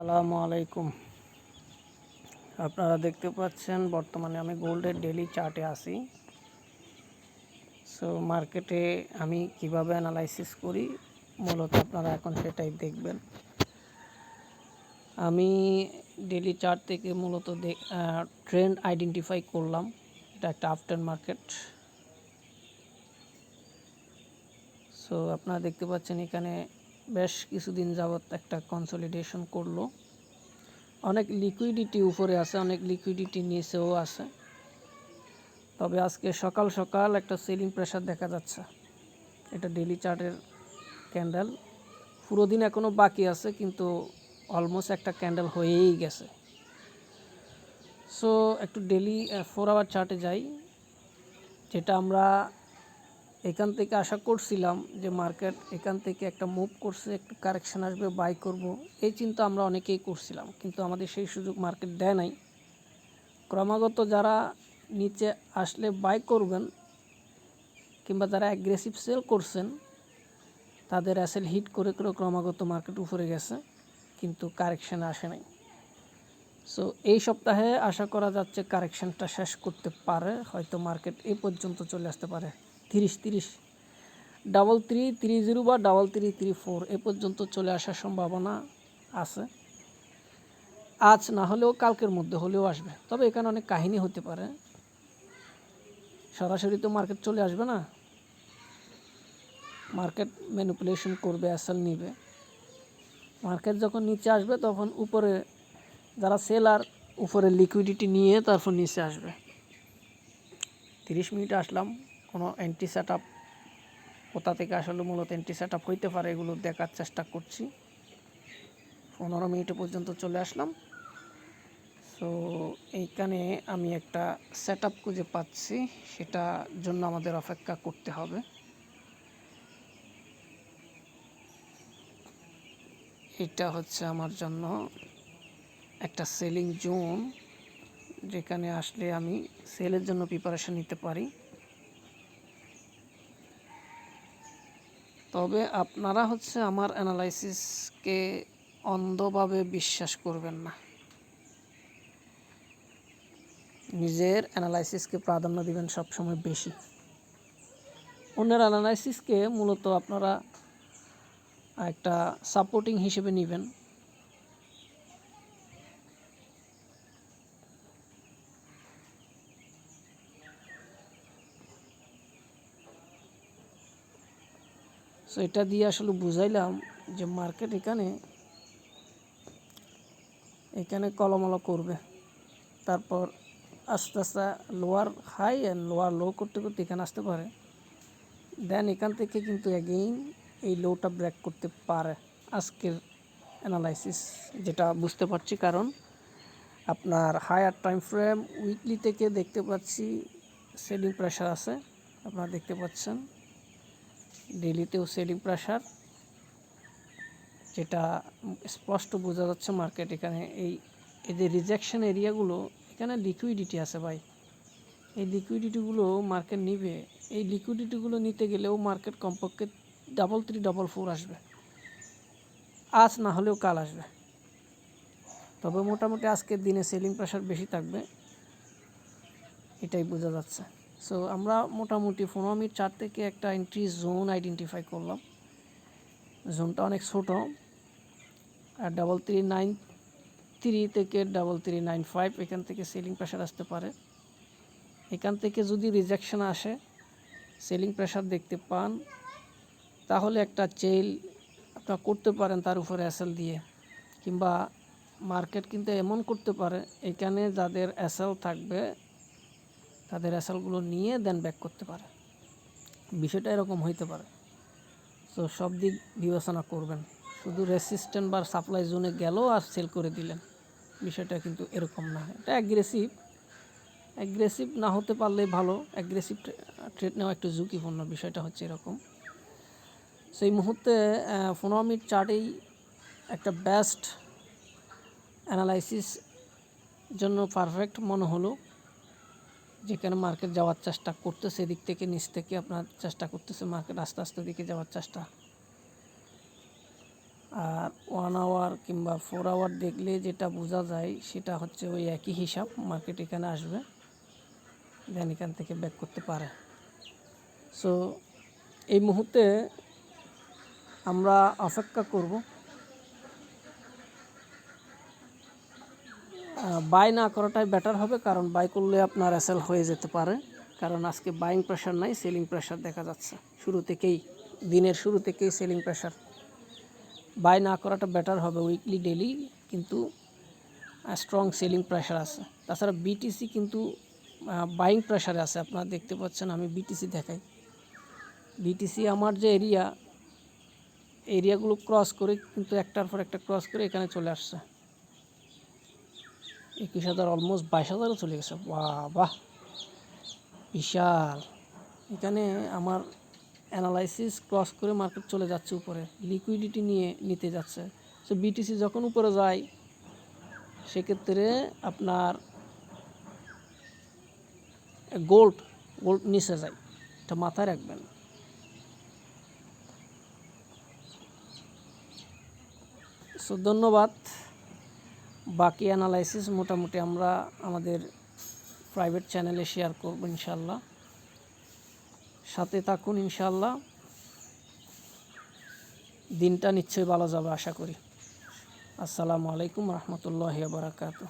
আসসালামু আলাইকুম। আপনারা দেখতে পাচ্ছেন, বর্তমানে আমি গোল্ডের ডেলি চার্টে আছি। সো মার্কেটে আমি কীভাবে অ্যানালাইসিস করি, মূলত আপনারা এখন সেটাই দেখবেন। আমি ডেলি চার্ট থেকে মূলত ট্রেন্ড আইডেন্টিফাই করলাম। এটা একটা আফটার মার্কেট সো আপনারা দেখতে পাচ্ছেন এখানে বেশ কিছুদিন যাবৎ একটা কনসলিডেশন করল। অনেক লিকুইডিটি উপরে আছে, অনেক লিকুইডিটি নিচেও আছে। তবে আজকে সকাল সকাল একটা সেলিং প্রেশার দেখা যাচ্ছে। এটা ডেলি চার্টের ক্যান্ডেল পুরো দিন এখনও বাকি আছে, কিন্তু অলমোস্ট একটা ক্যান্ডেল হয়েই গেছে। সো একটু ডেলি ফোর আওয়ার চার্টে যাই, যেটা আমরা এখান থেকে আশা করছিলাম যে মার্কেট এখান থেকে একটা মুভ করছে, একটু কারেকশন আসবে বাই করব। এই চিন্তা আমরা অনেকেই করছিলাম, কিন্তু আমাদের সেই সুযোগ মার্কেট দেয় নাই। ক্রমাগত যারা নিচে আসলে বাই করবেন কিংবা যারা অ্যাগ্রেসিভ সেল করছেন, তাদের অ্যাসেল হিট করে করে ক্রমাগত মার্কেট উপরে গেছে, কিন্তু কারেকশান আসে নাই। সো এই সপ্তাহে আশা করা যাচ্ছে কারেকশানটা শেষ করতে পারে, হয়তো মার্কেট এই পর্যন্ত চলে আসতে পারে। তিরিশ তিরিশ। ডাবল থ্রি থ্রি জিরো বা ডাবল থ্রি থ্রি ফোর, এ পর্যন্ত চলে আসার সম্ভাবনা আছে। আজ না হলেও কালকের মধ্যে হলেও আসবে। তবে এখানে অনেক কাহিনী হতে পারে। সরাসরি তো মার্কেট চলে আসবে না। মার্কেট ম্যানিপুলেশন করবে, অ্যাসেল নিবে। মার্কেট যখন নিচে আসবে, তখন উপরে যারা সেলার, উপরে লিকুইডিটি নিয়ে তারপর নিচে আসবে। তিরিশ মিনিট আসলাম। কোনো অ্যান্টি সেট আপ কোথা থেকে আসলে মূলত অ্যান্টি সেট আপ হইতে পারে এগুলো দেখার চেষ্টা করছি। পনেরো মিনিট পর্যন্ত চলে আসলাম। সো এইখানে আমি একটা সেট আপ খুঁজে পাচ্ছি সেটা জন্য আমাদের অপেক্ষা করতে হবে। এটা হচ্ছে আমার জন্য একটা সেলিং জোন যেখানে আসলে আমি সেলের জন্য প্রিপারেশন নিতে পারি। তবে আপনারা হচ্ছে আমার অ্যানালাইসিসকে অন্ধভাবে বিশ্বাস করবেন না। নিজের অ্যানালাইসিসকে প্রাধান্য দিবেন সবসময় বেশি। অন্যের অ্যানালাইসিসকে মূলত আপনারা একটা সাপোর্টিং হিসেবে নেবেন। সো এটা দিয়ে আসলে বুঝাইলাম যে মার্কেট এখানে এখানে কলমল করবে। তারপর আস্তে আস্তে lower high and lower low করতে করতে এখানে আসতে পারে। দেন এখান থেকে কিন্তু অ্যাগেইন এই লোটা ব্রেক করতে পারে। আজকের অ্যানালাইসিস যেটা বুঝতে পারছি কারণ আপনার হায়ার টাইম ফ্রেম উইকলি থেকে দেখতে পাচ্ছি সেলিং প্রেশার আছে, আপনারা দেখতে পাচ্ছেন। ডেলিতেও সেলিং প্রেশার যেটা স্পষ্ট বোঝা যাচ্ছে মার্কেট এখানে। এই যে রিজেকশন এরিয়াগুলো এখানে লিকুইডিটি আছে ভাই। এই লিকুইডিটিগুলো মার্কেট নিবে। এই লিকুইডিটিগুলো নিতে গেলেও মার্কেট কমপক্ষে ডাবল থ্রি ডাবল ফোর আসবে। আজ না হলেও কাল আসবে। তবে মোটামুটি আজকের দিনে সেলিং প্রেশার বেশি থাকবে। এটাই বোঝা যাচ্ছে। সো আমরা মোটামুটি মিনিট চার থেকে একটা এন্ট্রি জোন আইডেন্টিফাই করলাম। জোনটা অনেক ছোট। আর ডাবল থ্রি নাইন থ্রি থেকে ডাবল থ্রি নাইন ফাইভ এখান থেকে সেলিং প্রেশার আসতে পারে। এখান থেকে যদি রিজেকশন আসে সেলিং প্রেশার দেখতে পান, তাহলে একটা চেল আপনার করতে পারেন তার উপরে অ্যাসেল দিয়ে। কিংবা মার্কেট কিন্তু এমন করতে পারে, এখানে যাদের অ্যাসেল থাকবে তাদের অ্যাসেলগুলো নিয়ে দেন ব্যাক করতে পারে। বিষয়টা এরকম হইতে পারে। তো সব দিক বিবেচনা করবেন। শুধু রেসিস্ট্যান্ট বা সাপ্লাই জোনে গেল আর সেল করে দিলেন। বিষয়টা কিন্তু এরকম না। এটা অ্যাগ্রেসিভ অ্যাগ্রেসিভ না হতে পারলেই ভালো। অ্যাগ্রেসিভ ট্রেড নেওয়া একটু ঝুঁকিপূর্ণ বিষয়টা হচ্ছে এরকম। সেই মুহূর্তে পনেরো মিনিট চার্টেই একটা বেস্ট অ্যানালাইসিস জন্য পারফেক্ট মনে হলো। যেখানে মার্কেট যাওয়ার চেষ্টা করতেছে, এদিক থেকে নিচ থেকে আপনার চেষ্টা করতেছে মার্কেট, আস্তে আস্তে দিকে যাওয়ার চেষ্টা। আর ওয়ান আওয়ার কিংবা ফোর আওয়ার দেখলে যেটা বোঝা যায়, সেটা হচ্ছে ওই একই হিসাব, মার্কেট এখানে আসবে দেন এখান থেকে ব্যাক করতে পারে। সো এই মুহূর্তে আমরা অপেক্ষা করব। বাই না করাটাই বেটার হবে, কারণ বাই করলে আপনার এসএল হয়ে যেতে পারে। কারণ আজকে বাইং প্রেশার নাই সেলিং প্রেশার দেখা যাচ্ছে। শুরু থেকেই, দিনের শুরু থেকেই সেলিং প্রেশার বাই না করাটা বেটার হবে উইকলি ডেলি কিন্তু স্ট্রং সেলিং প্রেশার আছে। তাছাড়া বিটিসি কিন্তু বাইং প্রেশারে আছে। আপনারা দেখতে পাচ্ছেন, আমি বিটিসি দেখাই। বিটিসি আমার যে এরিয়া এরিয়াগুলো ক্রস করে, কিন্তু একটার পর একটা ক্রস করে এখানে চলে আসছে। একুশ হাজার অলমোস্ট বাইশ হাজারও চলে গেছে। বাহ বাহ বিশাল। এখানে আমার অ্যানালাইসিস ক্রস করে মার্কেট চলে যাচ্ছে উপরে। লিকুইডিটি নিয়ে নিতে যাচ্ছে। সো বিটিসি যখন উপরে যায়, সেক্ষেত্রে আপনার গোল্ড গোল্ড নিচে যায়। এটা মাথায় রাখবেন। সো ধন্যবাদ। বাকি অ্যানালাইসিস মোটামুটি আমরা আমাদের প্রাইভেট চ্যানেলে শেয়ার করব ইনশাল্লাহ সাথে থাকুন ইনশাল্লাহ দিনটা নিশ্চয়ই ভালো যাবে, আশা করি। আসসালামু আলাইকুম রহমতুল্লাহ বারাকাতু